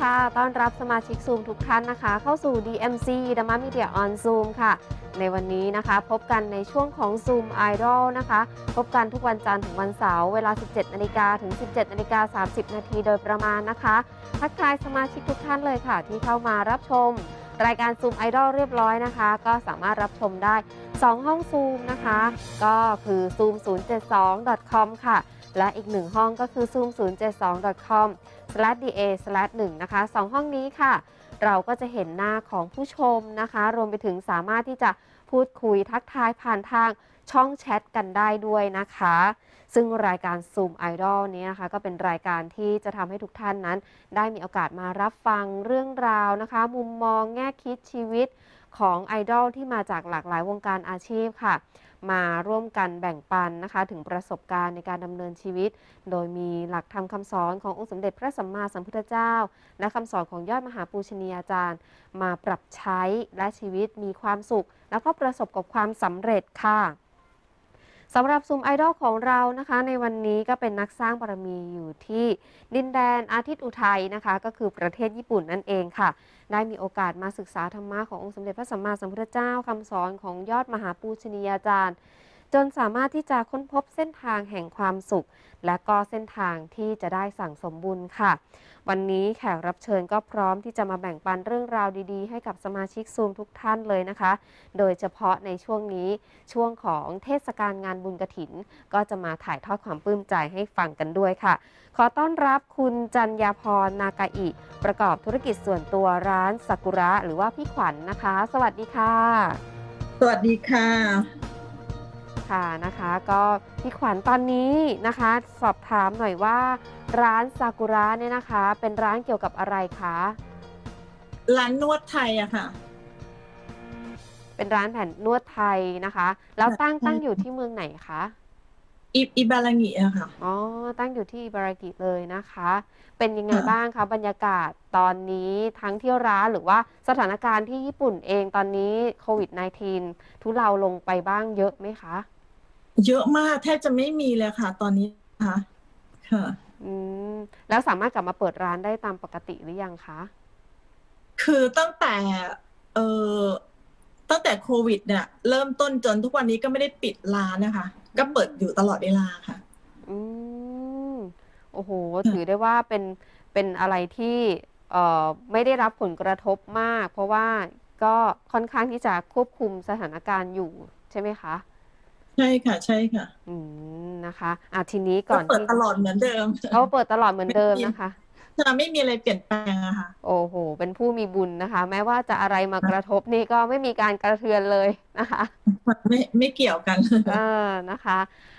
ค่ะ ต้อนรับสมาชิกซูมทุกท่านนะคะ เข้าสู่ DMC d h a m a Media on Zoom ค่ะ ในวันนี้นะคะ พบกันในช่วงของ Zoom Idol นะคะ พบกันทุกวันจันทร์ถึงวันเสาร์เวลา 17นาฬิกาถึง 17นาฬิกา30 นาทีโดยประมาณนะคะ ทักทายสมาชิกทุกท่านเลยค่ะ ที่เข้ามารับชม รายการ Zoom Idol เรียบร้อยนะคะ ก็สามารถรับชมได้ 2 ห้อง Zoom นะคะ ก็คือ zoom 0 7 2 com ค่ะ และอีกหนึ่งห้องก็คือ zoom072.com/da1 นะคะสองห้องนี้ค่ะ เราก็จะเห็นหน้าของผู้ชมนะคะ รวมไปถึงสามารถที่จะพูดคุยทักทายผ่านทางช่องแชทกันได้ด้วยนะคะ ซึ่งรายการ Zoom Idol นี้นะคะ ก็เป็นรายการที่จะทำให้ทุกท่านนั้น ได้มีโอกาสมารับฟังเรื่องราวนะคะ มุมมองแง่คิดชีวิตของไอดอลที่มาจากหลากหลายวงการอาชีพค่ะ มาร่วมกันแบ่งปันนะคะ ถึงประสบการณ์ในการดำเนินชีวิต โดยมีหลักธรรมคำสอนขององค์สมเด็จพระสัมมาสัมพุทธเจ้า และคำสอนของยอดมหาปูชนียาจารย์ มาปรับใช้และชีวิตมีความสุข แล้วก็ประสบกับความสำเร็จค่ะ สำหรับซูมไอดอลของเรานะคะ ในวันนี้ก็เป็นนักสร้างบารมีอยู่ที่ดินแดนอาทิตย์อุทัยนะคะ ก็คือประเทศญี่ปุ่นนั่นเองค่ะ ได้มีโอกาสมาศึกษาธรรมะขององค์สมเด็จพระสัมมาสัมพุทธเจ้าคำสอนของยอดมหาปูชนียาจารย์ จนสามารถที่จะค้นพบเส้นทางแห่งความสุข และก็เส้นทางที่จะได้สั่งสมบุญค่ะ วันนี้แขกรับเชิญก็พร้อมที่จะมาแบ่งปันเรื่องราวดีๆ ให้กับสมาชิกซูมทุกท่านเลยนะคะ โดยเฉพาะในช่วงนี้ช่วงของเทศกาลงานบุญกระถิน ก็จะมาถ่ายทอดความปลื้มใจให้ฟังกันด้วยค่ะ ขอต้อนรับคุณจันยาพรนากาอิ ประกอบธุรกิจส่วนตัวร้านสักุระ หรือว่าพี่ขวัญนนะคะ สวัสดีค่ะ สวัสดีค่ะ ค่ะนะคะ ก็พี่ขวัญตอนนี้นะคะ สอบถามหน่อยว่า ร้านซากุระเนี่ยนะคะ เป็นร้านเกี่ยวกับอะไรคะร้านนวดไทยอะค่ะ เป็นร้านแผ่นนวดไทยนะคะ แล้วตั้งใช่ตั้งอยู่ที่เมืองไหนคะอิอิบารางิอะค่ะอ๋อตั้งอยู่ที่อิบารากิเลยนะคะ เป็นยังไงค่ะบ้างคะบรรยากาศตอนนี้ทั้งที่ร้านหรือว่าสถานการณ์ที่ญี่ปุ่นเองตอนนี้โควิด -19 ทุเลาลงไปบ้างเยอะไหมคะ เยอะมากแทบจะไม่มีเลยค่ะ ตอนนี้นะคะค่ะอืมแล้วสามารถกลับมาเปิดร้านได้ตามปกติหรือยังคะ คือตั้งแต่เอ่อตั้งแต่โควิด เนี่ย เริ่มต้นจนทุกวันนี้ก็ไม่ได้ปิดร้านนะคะ ก็เปิดอยู่ตลอดเวลาค่ะ อืมโอ้โห ถือได้ว่าเป็นเป็นอะไรที่เอ่อไม่ได้รับผลกระทบมาก เพราะว่าก็ค่อนข้างที่จะควบคุมสถานการณ์อยู่ใช่ไหมคะ ใช่ค่ะ ใช่ค่ะ อืมนะคะอะทีนี้ก็ก่อนเปิดที่ตลอดเหมือนเดิมเขาเปิดตลอดเหมือนเดิมนะคะ จะไม่มีอะไรเปลี่ยนแปลงอะค่ะ โอ้โห เป็นผู้มีบุญนะคะ แม้ว่าจะอะไรมากระทบนี่ก็ไม่มีการกระเทือนเลยนะคะไม่ไม่เกี่ยวกันเออนะคะ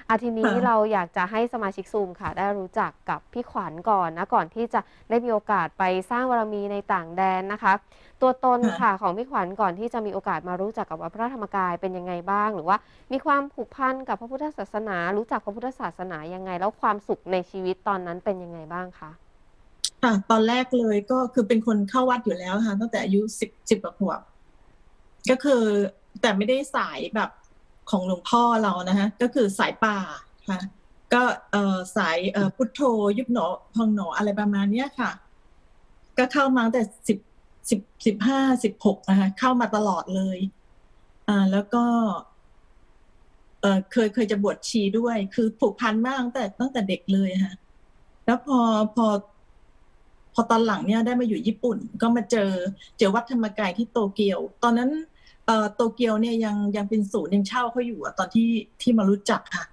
อาทีนี้ค่ะเราอยากจะให้สมาชิกซูมค่ะ ได้รู้จักกับพี่ขวัญก่อนนะก่อนที่จะได้มีโอกาสไปสร้างบารมีในต่างแดนนะคะ ตัวตนค่ะของพี่ขวัญก่อนที่จะมีโอกาสมารู้จักกับวัดพระธรรมกายเป็นยังไงบ้าง หรือว่ามีความผูกพันกับพระพุทธศาสนา รู้จักพระพุทธศาสนายังไง แล้วความสุขในชีวิตตอนนั้นเป็นยังไงบ้างคะค่ะตอนแรกเลยก็คือเป็นคนเข้าวัดอยู่แล้วค่ะตั้งแต่อายุสิบสิบกว่าขวบก็คือแต่ไม่ได้สายแบบของหลวงพ่อเรานะฮะก็คือสายป่าค่ะก็เอ่อสายเอ่อพุทโธยุบหนอพองหนออะไรประมาณเนี้ยค่ะ ก็เข้ามาตั้งแต่สิบ สิบสิบห้าสิบหกนะคะเข้ามาตลอดเลย อ่าแล้วก็เออเคยเคยจะบวชชีด้วย คือผูกพันมากตั้งแต่ตั้งแต่เด็กเลยค่ะแล้วพอพอ พอตอนหลังเนี่ยได้มาอยู่ญี่ปุ่น ก็มาเจอเจอวัดธรรมกายที่โตเกียว ตอนนั้นเอ่อโตเกียวเนี่ยยังยังเป็นศูนย์ยังเช่าเขาอยู่อะตอนที่ที่มารู้จักค่ะ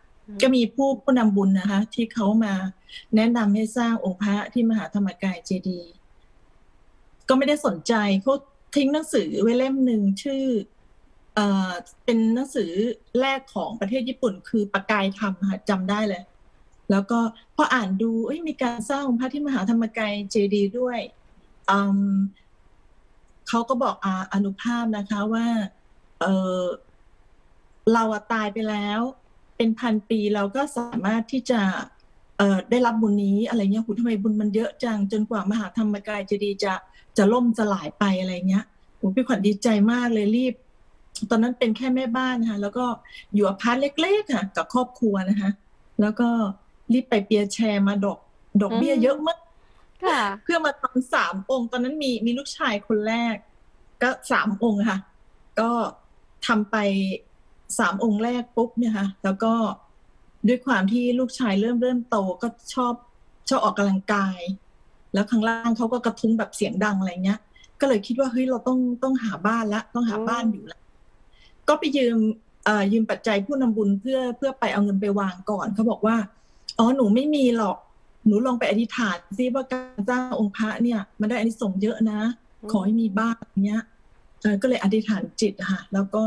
ก็มีผู้ผู้นำบุญนะคะ ที่เขามาแนะนำให้สร้างองค์พระที่มหาธรรมกายเจดีย์ ก็ไม่ได้สนใจเขาทิ้งหนังสือไว้เล่มหนึ่งชื่อเอ่อเป็นหนังสือแรกของประเทศญี่ปุ่น คือประกายธรรมค่ะจำได้เลย แล้วก็พออ่านดูเอ้ยมีการสร้างองค์พระที่มหาธรรมกายเจดีย์ด้วยเขาก็บอกอาอนุภาพนะคะว่าเออเราตายไปแล้ว เป็นพันปีเราก็สามารถที่จะเออได้รับบุญนี้อะไรเงี้ยหูทำไมบุญมันเยอะจัง จนกว่ามหาธรรมกายเจดีย์จะ จะล่มสลายไปอะไรเงี้ยโหพี่ขวัญดีใจมากเลยรีบ ตอนนั้นเป็นแค่แม่บ้านนะคะแล้วก็อยู่อพาร์ตเล็กๆค่ะ กับครอบครัวนะคะ แล้วก็รีบไปเปียร์แชร์มาดอกดอกเบี้ยอืมเยอะมากค่ะเพื่อมาทำสามองค์ตอนนั้นมีมีลูกชายคนแรก ก็สามองค์ค่ะ ก็ทำไปสามองค์แรกปุ๊บเนี่ยค่ะ แล้วก็ด้วยความที่ลูกชายเริ่มเริ่มโตก็ชอบชอบออกกำลังกาย แล้วข้างล่างเขาก็กระทุ้งแบบเสียงดังอะไรเงี้ย ก็เลยคิดว่าเฮ้ยเราต้องต้องหาบ้านละต้องหาบ้านอยู่ละก็ไปยืมเอ่อยืมปัจจัยผู้นำบุญเพื่อเพื่อไปเอาเงินไปวางก่อนเขาบอกว่าอ๋อหนูไม่มีหรอกหนูลองไปอธิษฐานซิว่าการสร้างองค์พระเนี่ย มันได้อานิสงส์เยอะนะ ขอให้มีบ้านเนี้ยเออก็เลยอธิษฐานจิตอะค่ะ แล้วก็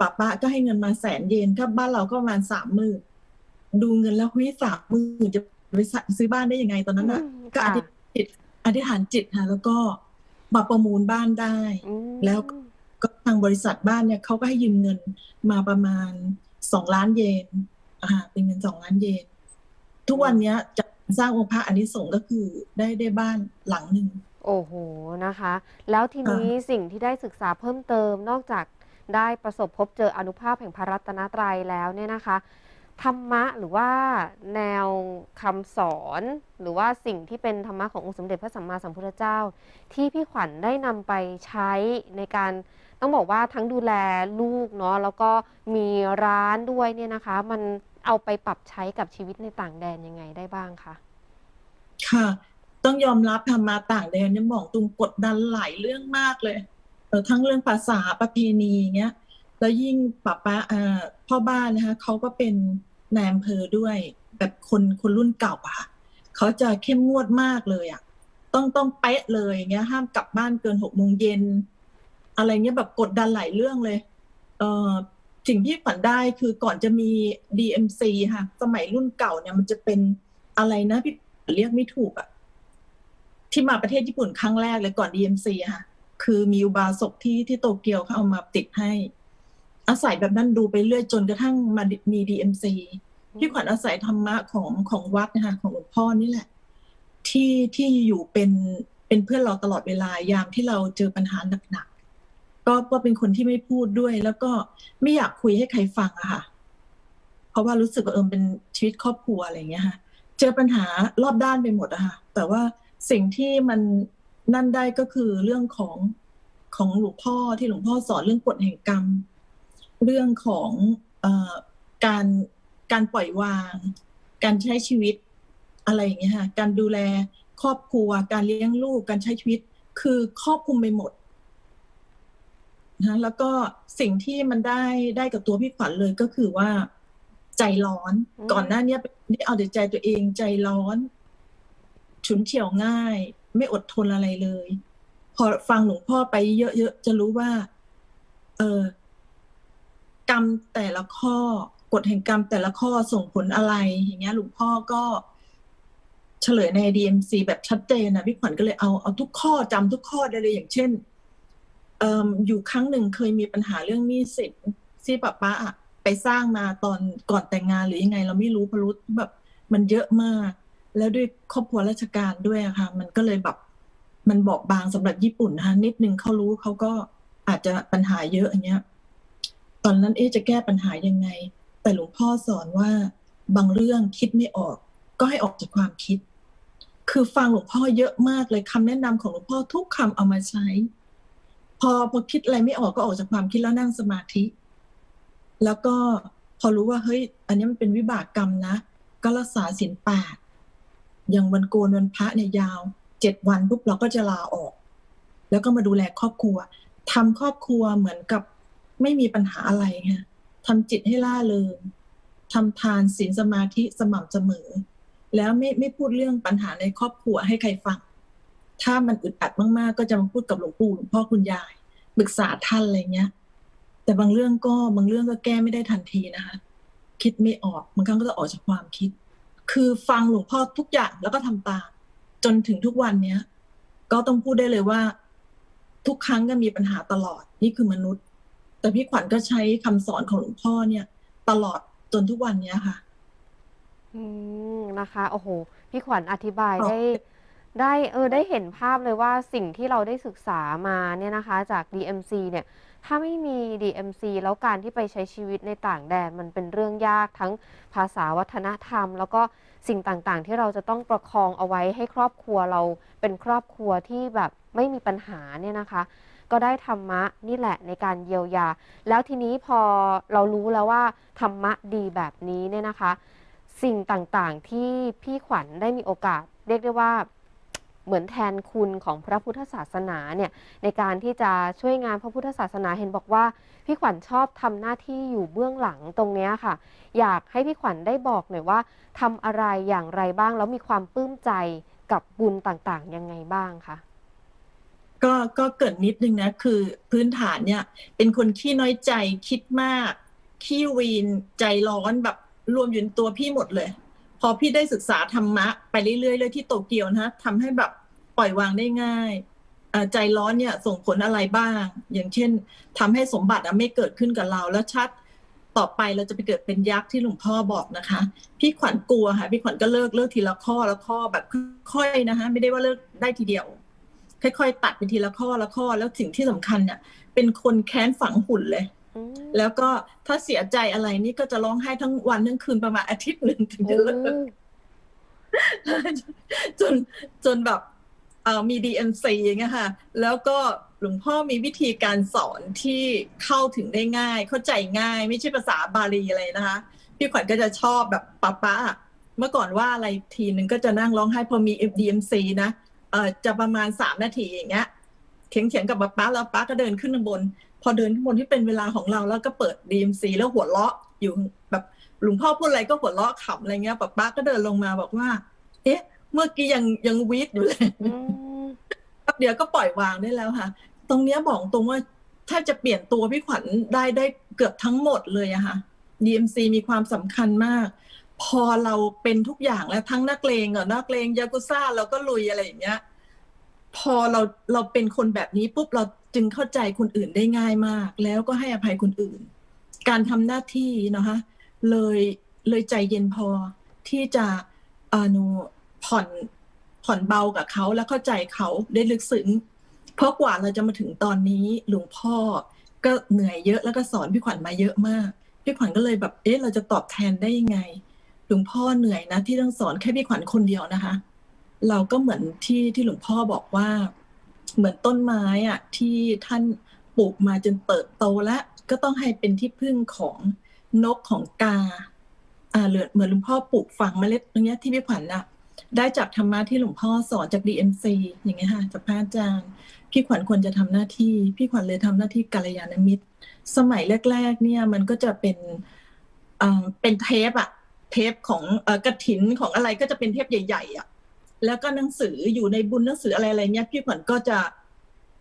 ป้าป้าก็ให้เงินมาแสนเยนถ้าบ้านเราก็ประมาณสามหมื่นดูเงินแล้วเฮ้ยสามหมื่นจะ ไปซื้อบ้านได้ยังไงตอนนั้นอะอืมก็อค่ะธิษฐานจิตอธิษฐานจิตค่ะแล้วก็มาประมูลบ้านได้อืมแล้วก็ทางบริษัทบ้านเนี่ยเขาก็ให้ยืมเงินมาประมาณสองล้านเยนอ่าเป็นเงินสองล้านเยน ทุกวันเนี้ยจะสร้างองค์พระอานิสงส์ก็คือได้ได้บ้านหลังหนึ่งโอ้โหนะคะ แล้วทีนี้สิ่งที่ได้ศึกษาเพิ่มเติมนอกจากได้ประสบพบเจออนุภาพแห่งพระรัตนตรัยแล้วเนี่ยนะคะ ธรรมะหรือว่าแนวคำสอน หรือว่าสิ่งที่เป็นธรรมะขององค์สมเด็จพระสัมมาสัมพุทธเจ้า ที่พี่ขวัญได้นำไปใช้ในการต้องบอกว่าทั้งดูแลลูกเนาะแล้วก็มีร้านด้วยเนี่ยนะคะ มันเอาไปปรับใช้กับชีวิตในต่างแดนยังไงได้บ้างคะค่ะ ต้องยอมรับทำมาต่างแดนเนี่ยบอกตรงกดดันหลายเรื่องมากเลยเออทั้งเรื่องภาษาประเพณีเงี้ย แล้วยิ่งป้าป้าพ่อบ้านนะคะเขาก็เป็นนายอำเภอด้วย แบบคนคนรุ่นเก่าอะค่ะเขาจะเข้มงวดมากเลยอะต้องต้องเป๊ะเลยอย่างเงี้ย ห้ามกลับบ้านเกินหกโมงเย็นอะไรเงี้ยแบบกดดันหลายเรื่องเลยเออสิ่งที่ฝันได้คือก่อนจะมี DMC ค่ะ สมัยรุ่นเก่าเนี่ยมันจะเป็นอะไรนะพี่เรียกไม่ถูกอะที่มาประเทศญี่ปุ่นครั้งแรกเลยก่อน DMC อะค่ะ คือมีอุบาสกที่ที่โตเกียวเขาเอามาติดให้ อาศัยแบบนั้นดูไปเรื่อยจนกระทั่งมามี DMC พี่ขวัญอาศัยธรรมะของของวัดนะคะของหลวงพ่อนี่แหละ ที่ที่อยู่เป็นเป็นเพื่อนเราตลอดเวลายามที่เราเจอปัญหาหนักๆก็ก็เป็นคนที่ไม่พูดด้วย แล้วก็ไม่อยากคุยให้ใครฟังอะค่ะ เพราะว่ารู้สึกว่าเออเป็นชีวิตครอบครัวอะไรอย่างเงี้ยค่ะ เจอปัญหารอบด้านไปหมดอะค่ะ แต่ว่าสิ่งที่มันนั่นได้ก็คือเรื่องของของหลวงพ่อที่หลวงพ่อสอนเรื่องกฎแห่งกรรม เรื่องของเออการการปล่อยวาง การใช้ชีวิตอะไรอย่างเงี้ยค่ะการดูแลครอบครัว การเลี้ยงลูกการใช้ชีวิต คือครอบคลุมไปหมดนะแล้วก็สิ่งที่มันได้ได้กับตัวพี่ขวัญเลยก็คือว่า ใจร้อนอืมก่อนหน้าเนี้ยได้เอาแต่ใจตัวเองใจร้อน ฉุนเฉียวง่าย ไม่อดทนอะไรเลย พอฟังหลวงพ่อไปเยอะๆจะรู้ว่า เออ กรรมแต่ละข้อกฎแห่งกรรมแต่ละข้อส่งผลอะไร อย่างเงี้ยหลวงพ่อก็เฉลยใน DMC แบบชัดเจนนะพี่ขวัญก็เลยเอาเอาทุกข้อจำทุกข้อได้เลยอย่างเช่นเอออยู่ครั้งหนึ่งเคยมีปัญหาเรื่องหนี้สินที่ป้าป้าอะไปสร้างมาตอนก่อนแต่งงานหรือยังไง เราไม่รู้เพราะรู้แบบมันเยอะมาก แล้วด้วยครอบครัวราชการด้วยอะค่ะ มันก็เลยแบบมันบอบบางสำหรับญี่ปุ่นนะคะนิดนึงเขารู้เขาก็อาจจะปัญหาเยอะอย่างเงี้ย ตอนนั้นเอ๊จะแก้ปัญหายังไง แต่หลวงพ่อสอนว่าบางเรื่องคิดไม่ออก ก็ให้ออกจากความคิด คือฟังหลวงพ่อเยอะมากเลยคำแนะนำของหลวงพ่อทุกคำเอามาใช้ พอพอคิดอะไรไม่ออกก็ออกจากความคิดแล้วนั่งสมาธิ แล้วก็พอรู้ว่าเฮ้ย อันนี้มันเป็นวิบากกรรมนะ ก็รักษาศีลแปดอย่างวันโกนวันพระเนี่ยยาวเจ็ดวันปุ๊บเราก็จะลาออก แล้วก็มาดูแลครอบครัวทำครอบครัวเหมือนกับ ไม่มีปัญหาอะไรค่ะทำจิตให้ล่าเริงทำทานศีลสมาธิสม่ำเสมอ แล้วไม่ไม่พูดเรื่องปัญหาในครอบครัวให้ใครฟัง ถ้ามันอึดอัดมากๆ ก็จะมาพูดกับหลวงปู่หลวงพ่อคุณยายปรึกษาท่านอะไรเงี้ย แต่บางเรื่องก็บางเรื่องก็แก้ไม่ได้ทันทีนะคะ คิดไม่ออกบางครั้งก็จะออกจากความคิด คือฟังหลวงพ่อทุกอย่างแล้วก็ทำตามจนถึงทุกวันเนี้ย ก็ต้องพูดได้เลยว่า ทุกครั้งก็มีปัญหาตลอด นี่คือมนุษย์ แต่พี่ขวัญก็ใช้คำสอนของหลวงพ่อเนี่ย ตลอดจนทุกวันเนี้ยค่ะ อืมนะคะ โอ้โห พี่ขวัญอธิบายค่ะได้ ได้เออได้เห็นภาพเลยว่าสิ่งที่เราได้ศึกษามาเนี่ยนะคะ จาก DMC เนี่ย ถ้าไม่มี DMC แล้วการที่ไปใช้ชีวิตในต่างแดนมันเป็นเรื่องยากทั้งภาษาวัฒนธรรม แล้วก็สิ่งต่างๆ ที่เราจะต้องประคองเอาไว้ให้ครอบครัวเราเป็นครอบครัวที่แบบไม่มีปัญหาเนี่ยนะคะ ก็ได้ธรรมะนี่แหละในการเยียวยา แล้วทีนี้พอเรารู้แล้วว่าธรรมะดีแบบนี้เนี่ยนะคะ สิ่งต่างๆที่พี่ขวัญได้มีโอกาส เรียกได้ว่าเหมือนแทนคุณของพระพุทธศาสนาเนี่ยในการที่จะช่วยงานพระพุทธศาสนาเห็นบอกว่า พี่ขวัญชอบทำหน้าที่อยู่เบื้องหลังตรงเนี้ยค่ะ อยากให้พี่ขวัญได้บอกหน่อยว่าทำอะไรอย่างไรบ้างแล้วมีความปลื้มใจกับบุญต่างๆยังไงบ้างคะ ก็ก็เกิดนิดนึงนะ คือพื้นฐานเนี่ย เป็นคนขี้น้อยใจคิดมาก ขี้วีนใจร้อนแบบรวมอยู่ในตัวพี่หมดเลย พอพี่ได้ศึกษาธรรมะไปเรื่อยๆเลยที่โตเกียวนะทำให้แบบปล่อยวางได้ง่ายใจร้อนเนี่ยส่งผลอะไรบ้าง อย่างเช่นทำให้สมบัติไม่เกิดขึ้นกับเราแล้วชัดต่อไปเราจะไปเกิดเป็นยักษ์ที่หลวงพ่อบอกนะคะ พี่ขวัญกลัวค่ะพี่ขวัญก็เลิกเลิกทีละข้อละข้อแบบค่อยๆนะคะ ไม่ได้ว่าเลิกได้ทีเดียว ค่อยๆ ตัดไปทีละข้อละข้อ แล้วสิ่งที่สำคัญเนี่ยเป็นคนแค้นฝังหุ่นเลยอืมแล้วก็ถ้าเสียใจอะไรนี่ก็จะร้องไห้ทั้งวันทั้งคืนประมาณอาทิตย์หนึ่งถึงจะเลิกจนจนแบบเอ่อมี DMC อย่างเงี้ยค่ะ แล้วก็หลวงพ่อมีวิธีการสอนที่เข้าถึงได้ง่าย เข้าใจง่าย ไม่ใช่ภาษาบาลีอะไรนะคะ พี่ขวัญก็จะชอบแบบป้าป้าเมื่อก่อนว่าอะไรทีนึงก็จะนั่งร้องไห้พอมี DMC นะ เออจะประมาณสามนาทีอย่างเงี้ยเถียงเถียงๆกับป้าป้าแล้วป้าก็เดินขึ้นข้างบน พอเดินขึ้นบนที่เป็นเวลาของเราแล้วก็เปิด DMC แล้วหัวเราะอยู่แบบหลวงพ่อพูดอะไรก็หัวเราะขำอะไรเงี้ยป้าป้าก็เดินลงมาบอกว่า เอ๊ะ เมื่อกี้ยังยังวีดอยู่เลยอืมแป๊บเดียวก็ปล่อยวางได้แล้วค่ะ ตรงเนี้ยบอกตรงว่าถ้าจะเปลี่ยนตัวพี่ขวัญได้ได้เกือบทั้งหมดเลยอะค่ะ DMC มีความสำคัญมาก พอเราเป็นทุกอย่างแล้วทั้งนักเลงอะนักเลงยากุซ่าเราก็ลุยอะไรอย่างเงี้ย พอเราเราเป็นคนแบบนี้ปุ๊บเราจึงเข้าใจคนอื่นได้ง่ายมาก แล้วก็ให้อภัยคนอื่น การทำหน้าที่นะคะเลยเลยใจเย็นพอที่จะอนูผ่อนผ่อนเบากับเขาและเข้าใจเขาได้ลึกซึ้งเพราะกว่าเราจะมาถึงตอนนี้หลวงพ่อก็เหนื่อยเยอะแล้วก็สอนพี่ขวัญมาเยอะมาก พี่ขวัญก็เลยแบบเอ๊ะเราจะตอบแทนได้ยังไง หลวงพ่อเหนื่อยนะ ที่ต้องสอนแค่พี่ขวัญคนเดียวนะคะ เราก็เหมือนที่ที่หลวงพ่อบอกว่า เหมือนต้นไม้อะที่ท่านปลูกมาจนเติบโตแล้ว ก็ต้องให้เป็นที่พึ่งของนกของกาอ่าเหลือเหมือนหลวงพ่อปลูกฝังเมล็ดตรงเนี้ยที่พี่ขวัญอะได้จากธรรมะที่หลวงพ่อสอนจาก DMC อย่างเงี้ยค่ะจากพระอาจารย์พี่ขวัญควรจะทำหน้าที่ พี่ขวัญเลยทำหน้าที่กัลยาณมิตร สมัยแรก ๆ เนี่ยมันก็จะเป็นอ่อเป็นเทปอะ เทปของเอ่อกระถินของอะไรก็จะเป็นเทปใหญ่ๆอะแล้วก็หนังสืออยู่ในบุญหนังสืออะไรอะไรเนี่ยพี่ขวัญก็จะ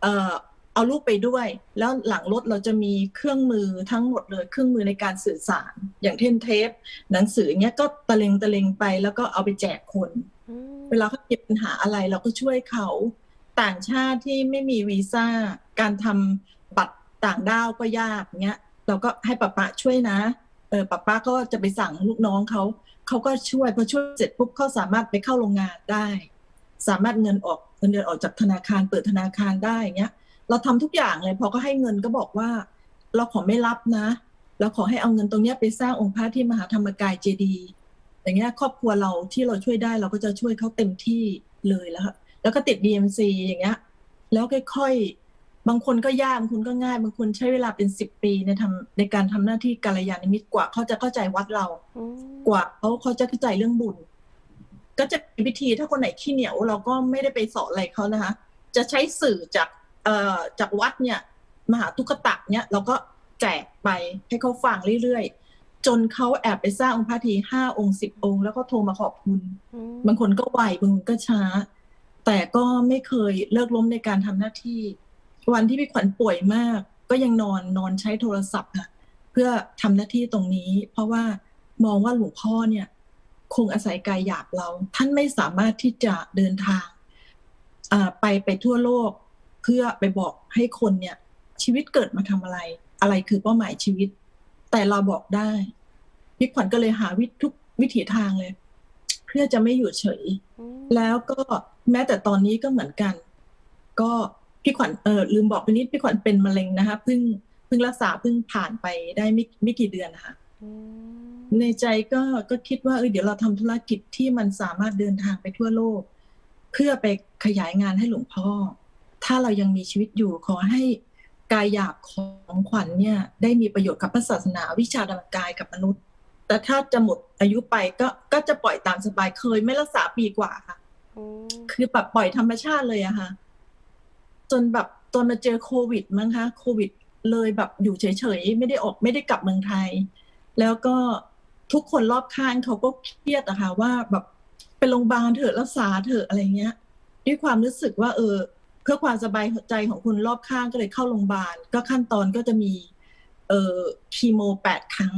เอ่อเอารูปไปด้วย แล้วหลังรถเราจะมีเครื่องมือทั้งหมดเลยเครื่องมือในการสื่อสาร อย่างเช่นเทป หนังสือเนี้ยก็ตะเลงตะเลงไปแล้วก็เอาไปแจกคนอืมเวลาเขามีปัญหาอะไรเราก็ช่วยเขาต่างชาติที่ไม่มีวีซ่า การทำบัตรต่างด้าวก็ยากเงี้ย เราก็ให้ป้าป้าช่วยนะเออป้าป้าก็จะไปสั่งลูกน้องเขาเขาก็ช่วยพอช่วยเสร็จปุ๊บเขาสามารถไปเข้าโรงงานได้ สามารถเงินออกเงินเดือนออกจากธนาคารเปิดธนาคารได้เงี้ย เราทำทุกอย่างเลยพอก็ให้เงินก็บอกว่า เราขอไม่รับนะ เราขอให้เอาเงินตรงเนี้ยไปสร้างองค์พระที่มหาธรรมกายเจดีย์อย่างเงี้ยครอบครัวเราที่เราช่วยได้เราก็จะช่วยเขาเต็มที่เลยแล้วค่ะแล้วก็ติด DMC อย่างเงี้ย แล้วค่อยๆ บางคนก็ยากบางคนก็ง่าย บางคนใช้เวลาเป็นสิบปีในทำในการทำหน้าที่กัลยาณมิตรกว่าเขาจะเข้าใจวัดเราอืมกว่าเขาเขาจะเข้าใจเรื่องบุญ ก็จะมีวิธีถ้าคนไหนขี้เหนียวเราก็ไม่ได้ไปสอนอะไรเขานะคะ จะใช้สื่อจากเอ่อจากวัดเนี่ย มหาทุกตะเนี่ยเราก็แจกไปให้เขาฟังเรื่อยๆ จนเขาแอบไปสร้างองค์พระทีห้าองค์สิบองค์ แล้วก็โทรมาขอบคุณอืมบางคนก็ไวบางคนก็ช้า แต่ก็ไม่เคยเลิกล้มในการทำหน้าที่ วันที่พี่ขวัญป่วยมาก ก็ยังนอนนอนใช้โทรศัพท์ค่ะ เพื่อทำหน้าที่ตรงนี้ เพราะว่ามองว่าหลวงพ่อเนี่ย คงอาศัยกายหยาบเรา ท่านไม่สามารถที่จะเดินทางอ่าไปไปทั่วโลก เพื่อไปบอกให้คนเนี่ย ชีวิตเกิดมาทำอะไร อะไรคือเป้าหมายชีวิต แต่เราบอกได้พี่ขวัญก็เลยหาวิทุกวิถีทางเลย เพื่อจะไม่อยู่เฉยอืมแล้วก็แม้แต่ตอนนี้ก็เหมือนกัน ก็ พี่ขวัญเออลืมบอกไปนิดพี่ขวัญเป็นมะเร็งนะคะเพิ่งพิ่งรักษาเพิ่งผ่านไปได้ไม่ไม่กี่เดือนนะคะอืมในใจก็ก็คิดว่าเออเดี๋ยวเราทำธุรกิจที่มันสามารถเดินทางไปทั่วโลก เพื่อไปขยายงานให้หลวงพ่อ ถ้าเรายังมีชีวิตอยู่ขอให้กายหยาบของขวัญเนี่ย ได้มีประโยชน์กับพระศาสนาวิชาธรรมกายกับมนุษย์ แต่ถ้าจะหมดอายุไปก็ก็จะปล่อยตามสบายเคยไม่รักษาปีกว่าค่ะอืมคือแบบปล่อยธรรมชาติเลยอะค่ะ จนแบบตอนมาเจอโควิดมั้งคะโควิดเลยแบบอยู่เฉยๆไม่ได้ออกไม่ได้กลับเมืองไทย แล้วก็ทุกคนรอบข้างเขาก็เครียดอะค่ะว่าแบบเป็นโรงพยาบาลเถอะรักษาเถอะอะไรเงี้ย ด้วยความรู้สึกว่า เออ เพื่อความสบายใจของคนรอบข้างก็เลยเข้าโรงพยาบาล ก็ขั้นตอนก็จะมี เอ่อคีโมแปดครั้ง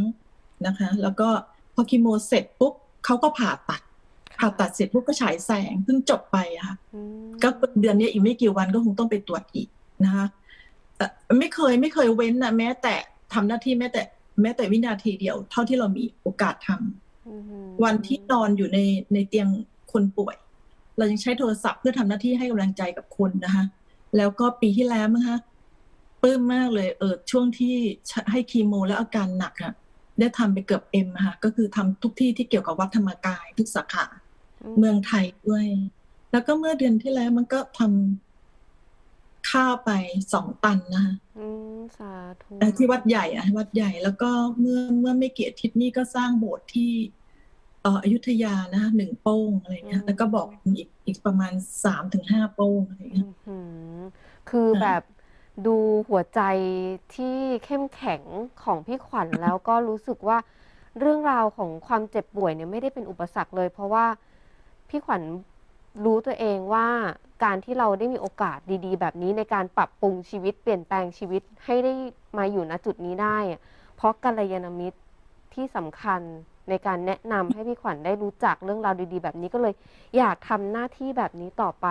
นะคะ แล้วก็พอคีโมเสร็จปุ๊บเขาก็ผ่าตัด ผ่าตัดเสร็จปุ๊บก็ฉายแสงเพิ่งจบไปอะค่ะอืมก็เดือนนี้อีกไม่กี่วันก็คงต้องไปตรวจอีกนะคะเอ่อไม่เคยไม่เคยเว้นนะแม้แต่ทำหน้าที่แม้แต่ แม้แต่วินาทีเดียว เท่าที่เรามีโอกาสทำอืมวันที่นอนอยู่ในในเตียงคนป่วย เรายังใช้โทรศัพท์เพื่อทำหน้าที่ให้กำลังใจกับคนนะคะ แล้วก็ปีที่แล้วมั้งคะปลื้มมากเลยเออช่วงที่ให้คีโม แล้วอาการหนักอะได้ทำไปเกือบเอ็มอะค่ะก็คือทำทุกที่ที่เกี่ยวกับวัดธรรมกายทุกสาขา เมืองไทยด้วย แล้วก็เมื่อเดือนที่แล้วมันก็ทำข้าวไปสองตันนะคะอืมสาธุเอ่อที่วัดใหญ่อะวัดใหญ่แล้วก็เมื่อเมื่อไม่กี่อาทิตย์นี้ก็สร้างโบสถ์ที่เอ่ออยุธยานะคะหนึ่งโป้งอะไรเงี้ยแล้วก็บอกอีกอีกประมาณสามถึงห้าโป้งอะไรเงี้ยอื้อหือคือค่ะแบบดูหัวใจที่เข้มแข็งของพี่ขวัญแล้วก็รู้สึกว่าเรื่องราวของความเจ็บป่วยเนี่ยไม่ได้เป็นอุปสรรคเลย เพราะว่า พี่ขวัญรู้ตัวเองว่าการที่เราได้มีโอกาสดี ๆ แบบนี้ในการปรับปรุงชีวิตเปลี่ยนแปลงชีวิตให้ได้มาอยู่ณจุดนี้ได้ เพราะกัลยาณมิตรที่สำคัญ ในการแนะนำให้พี่ขวัญได้รู้จักเรื่องราวดีๆ แบบนี้ก็เลยอยากทำหน้าที่แบบนี้ต่อไป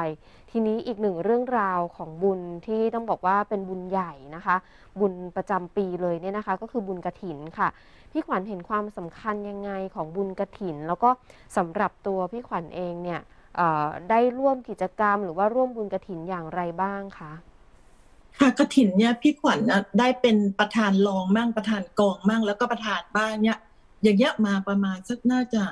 ทีนี้อีกหนึ่งเรื่องราวของบุญที่ต้องบอกว่าเป็นบุญใหญ่นะคะ บุญประจำปีเลยเนี่ยนะคะ ก็คือบุญกระถินค่ะ พี่ขวัญเห็นความสำคัญยังไงของบุญกระถิน แล้วก็สำหรับตัวพี่ขวัญเองเนี่ยเอ่อได้ร่วมกิจกรรม หรือว่าร่วมบุญกระถินอย่างไรบ้างคะค่ะกระถินเนี่ยพี่ขวัญนะได้เป็นประธานรองมั่งประธานกองมั่งแล้วก็ประธานบ้านเนี่ย อย่างเงี้ยมาประมาณสักน่าจะ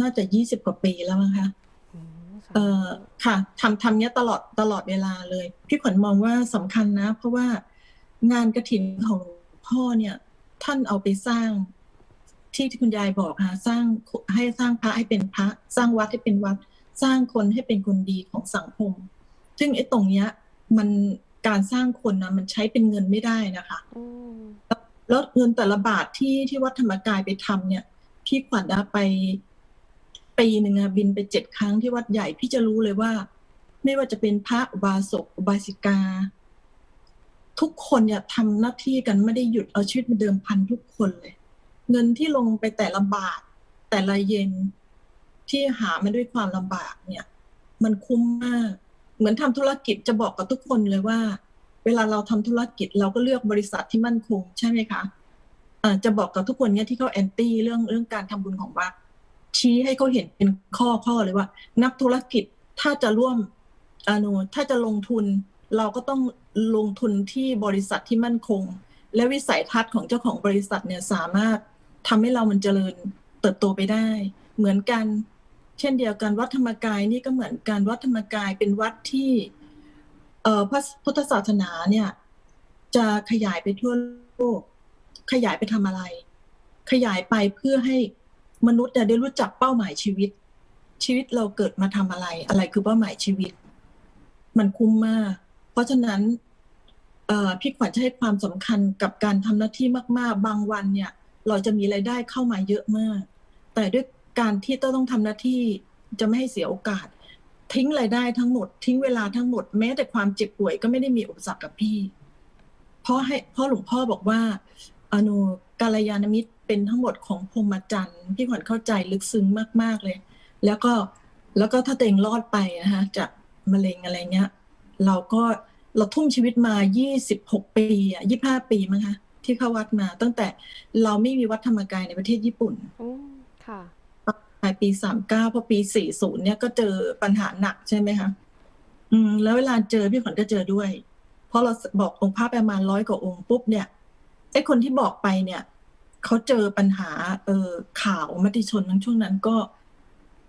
น่าจะยี่สิบกว่าปีแล้วมั้งคะอืมสาเอ่อธุค่ะทำทำเนี้ยตลอดตลอดเวลาเลย พี่ขวัญมองว่าสำคัญนะ เพราะว่างานกระถินของหลวงพ่อเนี่ย ท่านเอาไปสร้างที่ที่คุณยายบอกค่ะสร้างให้สร้างพระให้เป็นพระ สร้างวัดให้เป็นวัด สร้างคนให้เป็นคนดีของสังคม ซึ่งไอ้ตรงเนี้ย มันการสร้างคนนะมันใช้เป็นเงินไม่ได้นะคะอืม แล้วเงินแต่ละบาทที่ที่วัดธรรมกายไปทำเนี่ย พี่ขวัญนะไปปีหนึ่งอะบินไปเจ็ดครั้งที่วัดใหญ่พี่จะรู้เลยว่า ไม่ว่าจะเป็นพระอุบาสกอุบาสิกา ทุกคนเนี่ยทำหน้าที่กันไม่ได้หยุดเอาชีวิตมาเดิมพันทุกคนเลย เงินที่ลงไปแต่ละบาท แต่ละเย็นที่หามาด้วยความลำบากเนี่ย มันคุ้มมาก เหมือนทำธุรกิจจะบอกกับทุกคนเลยว่า เวลาเราทำธุรกิจเราก็เลือกบริษัทที่มั่นคงใช่ไหมคะจะบอกกับทุกคนเนี่ยที่เขาแอนตี้เรื่องเรื่องการทำบุญของวัดชี้ให้เขาเห็นเป็นข้อข้อเลยว่า นักธุรกิจถ้าจะร่วมอนุถ้าจะลงทุน เราก็ต้องลงทุนที่บริษัทที่มั่นคง และวิสัยทัศน์ของเจ้าของบริษัทเนี่ยสามารถทำให้เรามันเจริญเติบโตไปได้ เหมือนกัน เช่นเดียวกันวัดธรรมกายนี่ก็เหมือนกันวัดธรรมกายเป็นวัดที่ เอ่อพระพุทธศาสนาเนี่ย จะขยายไปทั่วโลก ขยายไปทำอะไร ขยายไปเพื่อให้มนุษย์ได้รู้จักเป้าหมายชีวิต ชีวิตเราเกิดมาทำอะไร อะไรคือเป้าหมายชีวิต มันคุ้มมาก เพราะฉะนั้นเออพี่ขวัญจะให้ความสำคัญกับการทำหน้าที่มาก ๆ บางวันเนี่ย เราจะมีรายได้เข้ามาเยอะมาก แต่ด้วยการที่ต้องต้องทำหน้าที่จะไม่ให้เสียโอกาส ทิ้งรายได้ทั้งหมด ทิ้งเวลาทั้งหมดแม้แต่ความเจ็บป่วยก็ไม่ได้มีอุปสรรคกับพี่ เพราะให้พราะหลวงพ่อบอกว่าอนุกาลยานมิตรเป็นทั้งหมดของพรหมจรรย์พี่ขวัญเข้าใจลึกซึ้งมากๆเลย แล้วก็แล้วก็ถ้าตัวเองรอดไปนะคะจากมะเร็งอะไรเงี้ย เราก็เราทุ่มชีวิตมา 26 ปีอะ25 ปีมั้งคะที่เข้าวัดมา ตั้งแต่เราไม่มีวัดธรรมกายในประเทศญี่ปุ่นอค่ะ ลายปีสามเก้าพอปีสี่ศูนย์เนี่ยก็เจอปัญหาหนักใช่ไหมคะอืม แล้วเวลาเจอพี่ขวัญก็เจอด้วย เพราะเราบอกองค์พระประมาณร้อยกว่าองค์ปุ๊บเนี่ยไอ้คนที่บอกไปเนี่ยเขาเจอปัญหา เออข่าวมติชนทั้งช่วงนั้นก็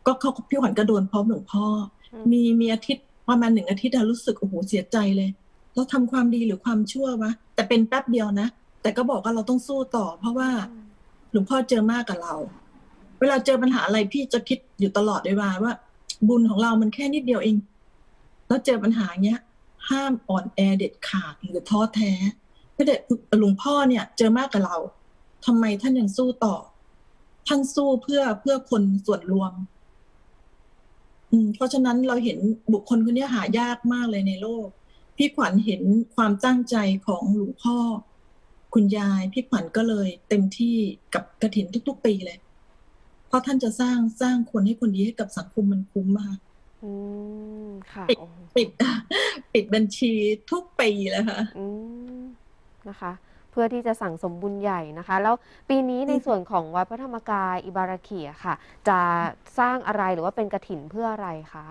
ก็เขาพี่ขวัญก็โดนพร้อมหลวงพ่ออือมมีมีอาทิตย์ประมาณหนึ่งอาทิตย์อะรู้สึกโอ้โหเสียใจเลยเราทำความดีหรือความชั่ววะแต่เป็นแป๊บเดียวนะแต่ก็บอกว่าเราต้องสู้ต่อ เพราะว่าหลวงพ่อเจอมากกับเราเวลาเจอปัญหาอะไรพี่จะคิดอยู่ตลอดเลยว่าว่า บุญของเรามันแค่นิดเดียวเอง แล้วเจอปัญหาเงี้ย ห้ามอ่อนแอเด็ดขาดหรือท้อแท้พระเดชหลวงพ่อเนี่ย เจอมากกับเราทำไมท่านยังสู้ต่อ ท่านสู้เพื่อเพื่อคนส่วนรวม อืม เพราะฉะนั้นเราเห็นบุคคลคนนี้หายากมากเลยในโลก พี่ขวัญเห็นความตั้งใจของหลวงพ่อ คุณยาย พี่ขวัญก็เลยเต็มที่กับกระถินทุก ๆ ปีเลย ราะท่านจะสร้างสร้างคนให้คนดีให้กับสังคมมันคุ้มอะค่ะอืมค่ะปิดโอ้โหปิดปิดบัญชีทุกปีเลยค่ะอืมนะคะ เพื่อที่จะสั่งสมบุญใหญ่นะคะ แล้วปีนี้ในส่วนของวัดพระธรรมกายอิบาราคีอะค่ะ จะสร้างอะไรหรือว่าเป็นกระถินเพื่ออะไรคะ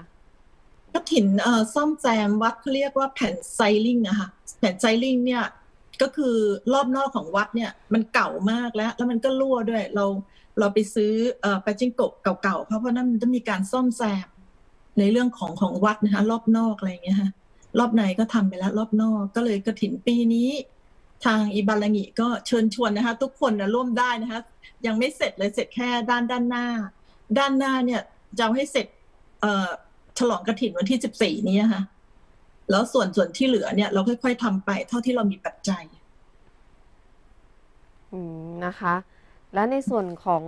กฐินเอ่อซ่อมแซมวัดเขาเรียกว่าแผ่นไซลิงอะค่ะแผ่นไซลิงเนี่ยก็คือรอบนอกของวัดเนี่ย มันเก่ามากแล้ว แล้วมันก็รั่วด้วย เรา เราไปซื้ออปาจิงโกะเก่าๆเพราะเพรานั้นมันต้องมีการซ่อมแซมในเรื่องของของวัดนะคะรอบนอกอะไรอย่างเงี้ยค่ะรอบในก็ทำไปแล้วรอบนอกก็เลยกระถินปีนี้ ทางอิบารางิก็เชิญชวนนะคะ ทุกคนนะร่วมได้นะคะ ยังไม่เสร็จเลยเสร็จแค่ด้านด้านหน้า ด้านหน้าเนี่ยจะเอาให้เสร็จเฉลองกระถินวันที่สิบสี่นี้ค่ะแล้วส่วนส่วนที่เหลือเนี่ย เราค่อย ๆทำไปเท่าที่เรามีปัจจัยอืมนะคะ และในส่วนของ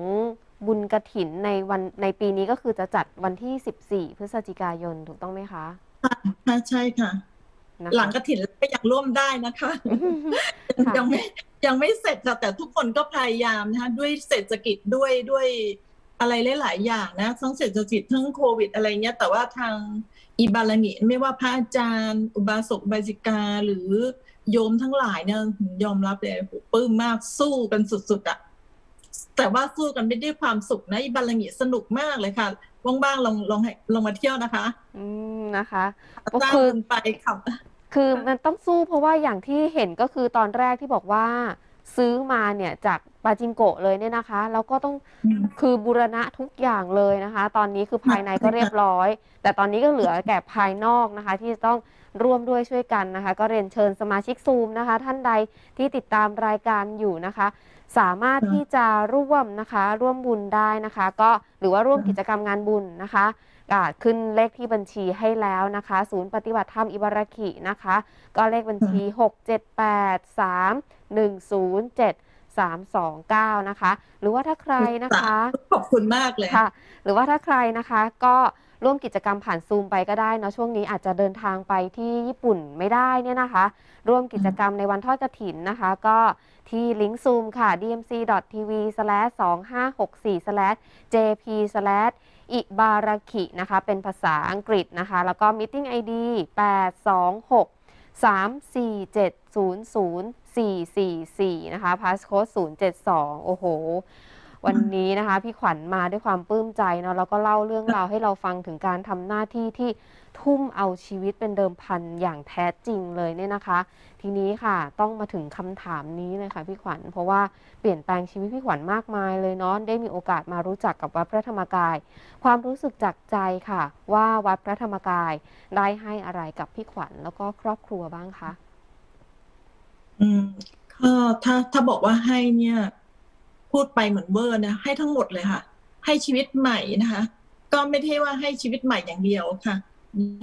บุญกระถินในวันในปีนี้ก็คือจะจัดวันที่ 14 พฤศจิกายนถูกต้องไหมคะ ค่ะใช่ค่ะ นะคะ หลังกระถินก็ยังร่วมได้นะคะ ค่ะ ยังไม่ยังไม่เสร็จค่ะแต่ทุกคนก็พยายามนะคะด้วยเศรษฐกิจด้วยด้วยอะไรหลาย ๆ อย่างนะทั้งเศรษฐกิจทั้งโควิดอะไรเงี้ย แต่ว่าทางอิบารางิไม่ว่าพระอาจารย์ อุบาสกอุบาสิกาหรือโยมทั้งหลายเนี่ยยอมรับเลยโหปลื้มมากสู้กันสุด ๆอะ แต่ว่าสู้กันไม่ได้วยความสุขนะอิบารางิสนุกมากเลยค่ะว่างๆลองลองให้ลองมาเที่ยวนะคะ อืมนะคะก็สร้างคือบุญไปขับคือมันต้องสู้เพราะว่าอย่างที่เห็นก็คือตอนแรกที่บอกว่า ซื้อมาเนี่ยจากปาจิงโกะเลยเนี่ยนะคะ แล้วก็ต้องคือบูรณะทุกอย่างเลยนะคะ ตอนนี้คือภายในก็เรียบร้อย แต่ตอนนี้ก็เหลือแก่ภายนอกนะคะ ที่จะต้องร่วมด้วยช่วยกันนะคะ ก็เรียนเชิญสมาชิกซูมนะคะ ท่านใดที่ติดตามรายการอยู่นะคะ สามารถค่ะที่จะร่วมนะคะ ร่วมบุญได้นะคะ ก็หรือว่าร่วมค่ะกิจกรรมงานบุญนะคะอ่าขึ้นเลขที่บัญชีให้แล้วนะคะ ศูนย์ปฏิบัติธรรมอิบาราคินะคะ ก็เลขบัญชี 6 7 8 3 1 0 7 3 2 9 นะคะ หรือว่าถ้าใครนะคะ ขอบคุณมากเลยค่ะ หรือว่าถ้าใครนะคะ ก็ร่วมกิจกรรมผ่านซูมไปก็ได้เนาะช่วงนี้อาจจะเดินทางไปที่ญี่ปุ่นไม่ได้เนี่ยนะคะ ร่วมกิจกรรมในวันทอดกฐินนะคะ ก็ ที่ลิงก์ซูมค่ะ dmc.tv/2564/jp/ อิบาราคินะคะ เป็นภาษาอังกฤษนะคะ แล้วก็ meeting ID 826 34700 444นะคะ passcode 072 โอ้โห วันนี้นะคะ พี่ขวัญมาด้วยความปลื้มใจเนาะแล้วก็เล่าเรื่องราวให้เราฟังถึงการทำหน้าที่ที่ทุ่มเอาชีวิตเป็นเดิมพันอย่างแท้จริงเลยเนี่ยนะคะ ทีนี้ค่ะต้องมาถึงคำถามนี้เลยค่ะพี่ขวัญเพราะว่าเปลี่ยนแปลงชีวิตพี่ขวัญมากมายเลยเนาะได้มีโอกาสมารู้จักกับวัดพระธรรมกาย ความรู้สึกจากใจค่ะ ว่าวัดพระธรรมกายได้ให้อะไรกับพี่ขวัญแล้วก็ครอบครัวบ้างคะอืมก็ถ้าถ้าบอกว่าให้เนี่ย พูดไปเหมือนเวอร์นะให้ทั้งหมดเลยค่ะ ให้ชีวิตใหม่นะคะ ก็ไม่ได้ว่าให้ชีวิตใหม่อย่างเดียวค่ะ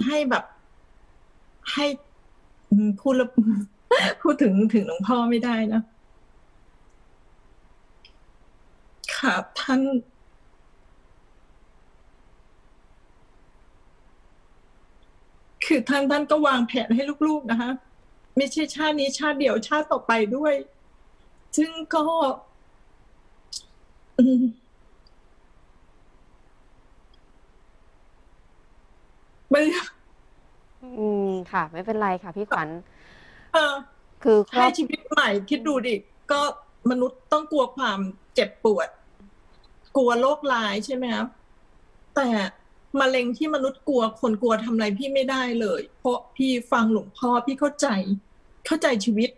ให้แบบ ให้พูดแล้วพูดถึงถึงหลวงพ่อไม่ได้นะค่ะท่านคือท่านท่านก็วางแผนให้ลูกๆนะคะ ไม่ใช่ชาตินี้ชาติเดียวชาติต่อไปด้วย ซึ่งก็ ไม่ อืมค่ะ ไม่เป็นไรค่ะพี่ขวัญเออ คือครอให้บชีวิตใหม่คิดดูดิ ก็มนุษย์ต้องกลัวความเจ็บปวด กลัวโรคร้ายใช่ไหมครับ แต่มะเร็งที่มนุษย์กลัวคนกลัวทำอะไรพี่ไม่ได้เลย เพราะพี่ฟังหลวงพ่อพี่เข้าใจ เข้าใจชีวิต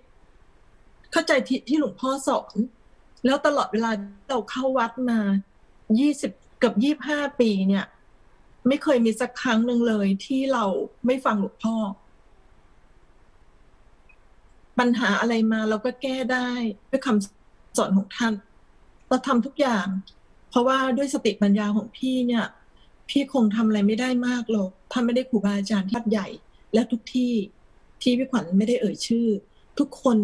เข้าใจที่ที่หลวงพ่อสอน แล้วตลอดเวลาเราเข้าวัดมายี่สิบกือบยี่ห้าปีเนี่ย ไม่เคยมีสักครั้งหนึ่งเลยที่เราไม่ฟังหลวงพ่อ ปัญหาอะไรมาเราก็แก้ได้ด้วยคำสอนของท่าน เราทำทุกอย่าง เพราะว่าด้วยสติปัญญาของพี่เนี่ย พี่คงทำอะไรไม่ได้มากหรอกถ้าไม่ได้ครูบาอาจารย์ที่ใหญ่ และทุกที่ที่พี่ขวัญไม่ได้เอ่ยชื่อ ทุกคน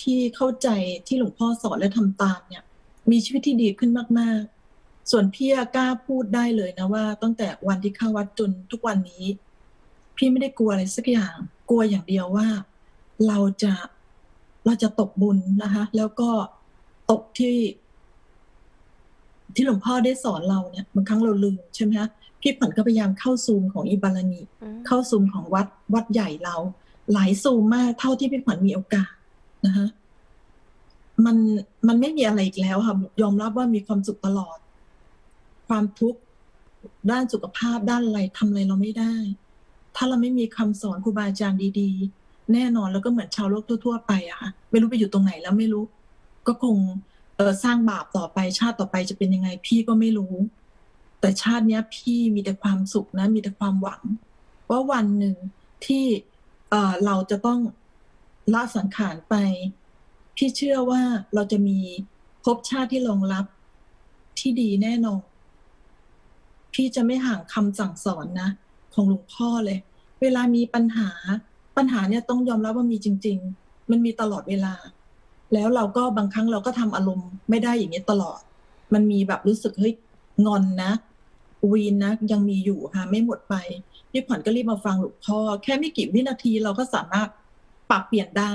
ที่เข้าใจที่หลวงพ่อสอนและทำตามเนี่ย มีชีวิตที่ดีขึ้นมาก ๆ ส่วนพี่อะกล้าพูดได้เลยนะว่า ตั้งแต่วันที่เข้าวัดจนทุกวันนี้ พี่ไม่ได้กลัวอะไรสักอย่าง กลัวอย่างเดียวว่า เราจะเราจะตกบุญนะคะ แล้วก็ตกที่ ที่หลวงพ่อได้สอนเราเนี่ยบางครั้งเราลืมใช่ไหมคะพี่ขวัญก็พยายามเข้าซูมของอิบาลานีอืมเข้าซูมของวัดวัดใหญ่เรา หลายซูมมากเท่าที่พี่ขวัญมีโอกาส นะคะมันมันไม่มีอะไรอีกแล้วค่ะยอมรับว่ามีความสุขตลอด ความทุกข์ด้านสุขภาพด้านอะไรทำอะไรเราไม่ได้ ถ้าเราไม่มีคำสอนครูบาอาจารย์ดี ๆ แน่นอนแล้วก็เหมือนชาวโลกทั่วๆไปอะค่ะไม่รู้ไปอยู่ตรงไหนแล้วไม่รู้ ก็คงเออสร้างบาปต่อไปชาติต่อไปจะเป็นยังไงพี่ก็ไม่รู้ แต่ชาติเนี้ยพี่มีแต่ความสุขนะ มีแต่ความหวัง ว่าวันหนึ่งที่เออเราจะต้อง ละสังขารไป พี่เชื่อว่าเราจะมีภพชาติที่รองรับที่ดีแน่นอน พี่จะไม่ห่างคำสั่งสอนนะ ของหลวงพ่อเลย เวลามีปัญหา ปัญหาเนี่ยต้องยอมรับว่ามีจริง ๆ มันมีตลอดเวลา แล้วเราก็บางครั้งเราก็ทำอารมณ์ไม่ได้อย่างนี้ตลอด มันมีแบบรู้สึกเฮ้ยงอนนะวีนนะยังมีอยู่ค่ะไม่หมดไปพี่ขวัญก็รีบมาฟังหลวงพ่อแค่ไม่กี่วินาทีเราก็สามารถ ปรับเปลี่ยนได้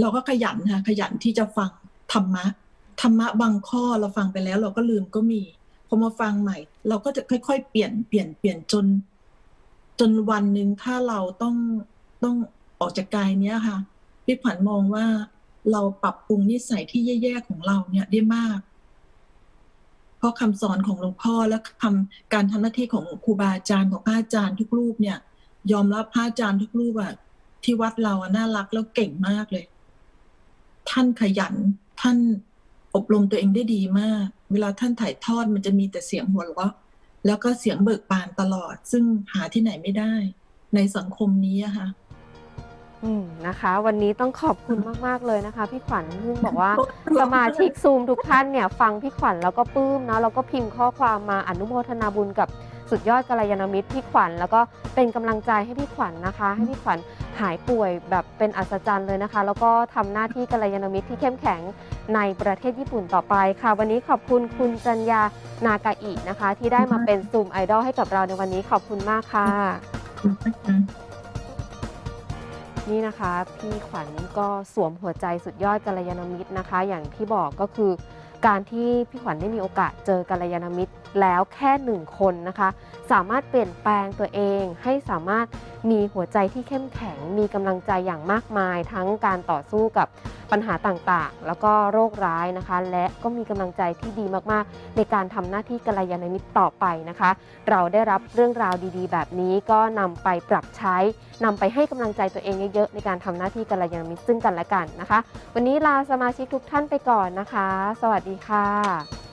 เราก็ขยันค่ะขยันที่จะฟังธรรมะธรรมะบางข้อเราฟังไปแล้ว เราก็ลืมก็มีพอมาฟังใหม่ เราก็จะค่อย ๆ เปลี่ยนเปลี่ยนเปลี่ยนจน จนวันหนึ่งถ้าเราต้องต้องออกจากกายเนี้ยค่ะพี่ขวัญมองว่าเราปรับปรุงนิสัยที่แย่ๆของเราเนี่ยได้มาก เพราะคำสอนของหลวงพ่อและคำการทำหน้าที่ของครูบาอาจารย์ของพระอาจารย์ทุกรูปเนี่ย ยอมรับพระอาจารย์ทุกรูปอะ ที่วัดเราอะน่ารักแล้วเก่งมากเลย ท่านขยัน ท่านอบรมตัวเองได้ดีมาก เวลาท่านถ่ายทอดมันจะมีแต่เสียงหัวเราะแล้วก็เสียงเบิกบานตลอด ซึ่งหาที่ไหนไม่ได้ ในสังคมนี้อะค่ะอืมนะคะ วันนี้ต้องขอบคุณมากๆเลยนะคะ พี่ขวัญซึ่งบอกว่าสมาชิกซูมทุกท่านเนี่ย ฟังพี่ขวัญแล้วก็ปลื้มนะแล้วก็พิมพ์ข้อความมาอนุโมทนาบุญกับ สุดยอดกัลยาณมิตรพี่ขวัญแล้วก็เป็นกำลังใจให้พี่ขวัญนะคะ ให้พี่ขวัญหายป่วยแบบเป็นอัศจรรย์เลยนะคะ แล้วก็ทำหน้าที่กัลยาณมิตรที่เข้มแข็งในประเทศญี่ปุ่นต่อไปค่ะ วันนี้ขอบคุณคุณจัญญานากาอินะคะ ที่ได้มาเป็นซูมไอดอลให้กับเราในวันนี้ขอบคุณมากค่ะนี่นะคะพี่ขวัญก็สวมหัวใจสุดยอดกัลยาณมิตรนะคะ อย่างที่บอกก็คือ การที่พี่ขวัญได้มีโอกาสเจอกัลยาณมิตรแล้วแค่หนึ่งคนนะคะ สามารถเปลี่ยนแปลงตัวเองให้สามารถมีหัวใจที่เข้มแข็ง มีกำลังใจอย่างมากมาย ทั้งการต่อสู้กับปัญหาต่างๆ แล้วก็โรคร้ายนะคะ และก็มีกำลังใจที่ดีมากๆ ในการทำหน้าที่กัลยาณมิตรต่อไปนะคะ เราได้รับเรื่องราวดีๆ แบบนี้ก็นำไปปรับใช้นำไปให้กำลังใจตัวเองเยอะๆในการทำหน้าที่กัลยาณมิตรซึ่งกันและกันนะคะ วันนี้ลาสมาชิกทุกท่านไปก่อนนะคะ สวัสดีค่ะ